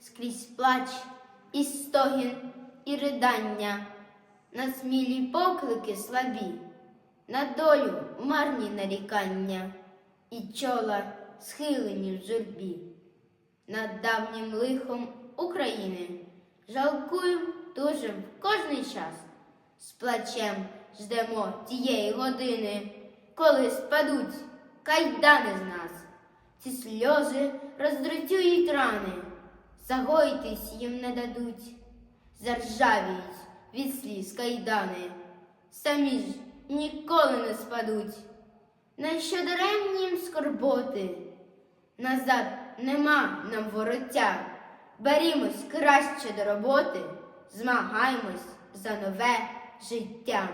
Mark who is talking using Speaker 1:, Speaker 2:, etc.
Speaker 1: Скрізь плач і стогін, і ридання, на смілі поклики слабі, на долю марні нарікання, і чола схилені в журбі. Над давнім лихом України жалкуєм тужим в кожний час, з плачем ждемо тієї години, коли спадуть кайдани з нас. Ці сльози роздротюють рани, загоїтись їм не дадуть, заржавіють від сліз кайдани, самі ж ніколи не спадуть. На щодаремнім скорботи, назад нема нам вороття. Берімось краще до роботи, змагаємось за нове життя.